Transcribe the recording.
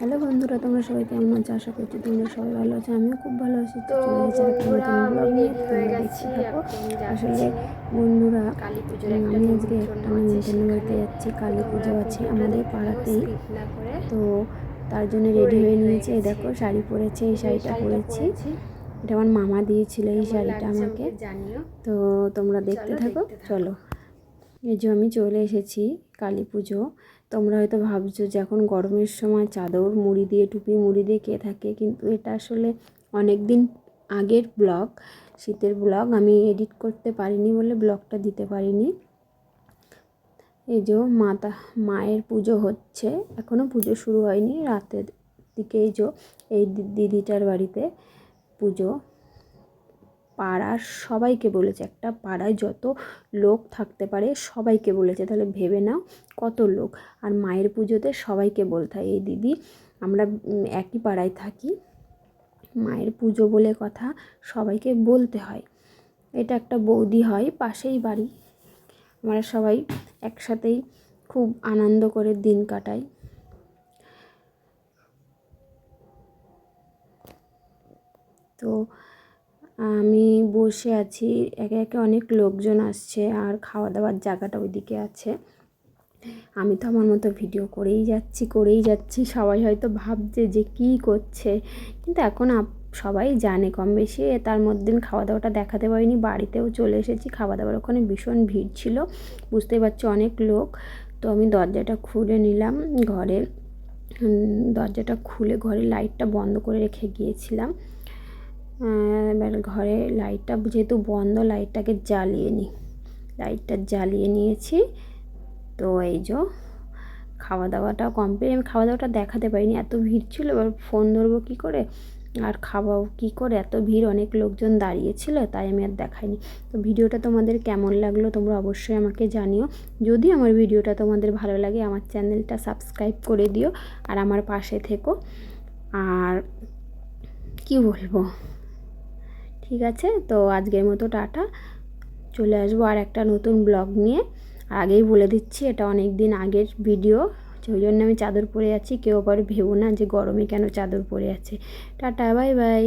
Hello বন্ধুরা তোমরা সবাই কেমন আছো? আশা করছি তোমরা সবাই ভালো আছো আমিও খুব ভালো আছি। তো আসলে বন্ধুরা আমি আজকে একটা নতুন নৈমিত্য বাড়িতে যাচ্ছি কালী পুজো আছে আমাদের পাড়াতেই তো তার জন্য রেডি হয়ে নিয়েছি। এই দেখো শাড়ি পরেছে এই শাড়িটা পরেছি। এটা আমার মামা দিয়েছিল এই শাড়িটা আমাকে। তো তোমরা দেখতে থাকো। চলো। এই যে আমি চলে এসেছি কালী পুজো। তোমরা হয়তো ভাবছ যে এখন গরমের সময় চাদর, মুড়ি দিয়ে, টুপি, মুড়ি দিয়ে কে থাকে? কিন্তু এটা আসলে অনেক দিন আগের ব্লগ। শীতের ব্লগ। আমি এডিট করতে পারিনি বলে ব্লগটা দিতে পারিনি। এই যে মাতা, মায়ের পুজো হচ্ছে। এখনও পুজো শুরু হয়নি। রাতের দিকে এই যে এই দিদিটার বাড়িতে পুজো। পাড়ার সবাইকে বলেছে, একটা পাড়ায় যত লোক থাকতে পারে সবাইকে বলেছে। তাহলে ভেবে নাও কত লোক। আর মায়ের পুজোতে সবাইকে বলতে হয়, এই দিদি, আমরা একই পাড়ায় থাকি। মায়ের পুজো বলে কথা সবাইকে বলতে হয়। এটা একটা বৌদি হয়, পাশেই বাড়ি। আমরা সবাই একসাথেই খুব আনন্দ করে দিন কাটাই। তো আমি বসে আছি, একে একে অনেক লোকজন আসছে আর খাওয়া দাওয়ার জায়গাটা ওইদিকে আছে। আমি তো আমার মতো ভিডিও করেই যাচ্ছি করেই যাচ্ছি। সবাই হয়তো ভাবছে যে কী করছে, কিন্তু এখন সবাই জানে কম বেশি। তার মধ্যে খাওয়া দাওয়াটা দেখাতে পারিনি, বাড়িতেও চলে এসেছি। খাওয়া দাওয়ার ওখানে ভীষণ ভিড় ছিল, বুঝতেই পারছি অনেক লোক। তো আমি দরজাটা খুলে নিলাম, ঘরে দরজাটা খুলে ঘরে লাইটটা বন্ধ করে রেখে গিয়েছিলাম। এবার ঘরে লাইটটা যেহেতু বন্ধ লাইটটাকে জ্বালিয়ে নিই লাইটটা জ্বালিয়ে নিয়েছি। তো এই যে খাওয়া দাওয়াটা কমপ্লিট আমি খাওয়া দাওয়াটা দেখাতে পারিনি, এত ভিড় ছিল, এবার ফোন ধরবো কী করে? আর খাওয়াও কী করে? এত ভিড়, অনেক লোকজন দাঁড়িয়েছিল, তাই আমি আর দেখাইনি। তো ভিডিওটা তোমাদের কেমন লাগল, তোমরা অবশ্যই আমাকে জানিও। যদি আমার ভিডিওটা তোমাদের ভালো লাগে, আমার চ্যানেলটা সাবস্ক্রাইব করে দিও, আর আমার পাশে থেকো। আর কি বলব? ঠিক আছে? তো আজকের মতো টাটা। চলে আসব আর একটা নতুন ব্লগ নিয়ে। আর আগেই বলে দিচ্ছি, এটা অনেক দিন আগের ভিডিও। ওই জন্য আমি চাদর পরে আছি, কেউ আবার ভেবো না যে গরমে কেন চাদর পরে আছে। Tata, bye bye.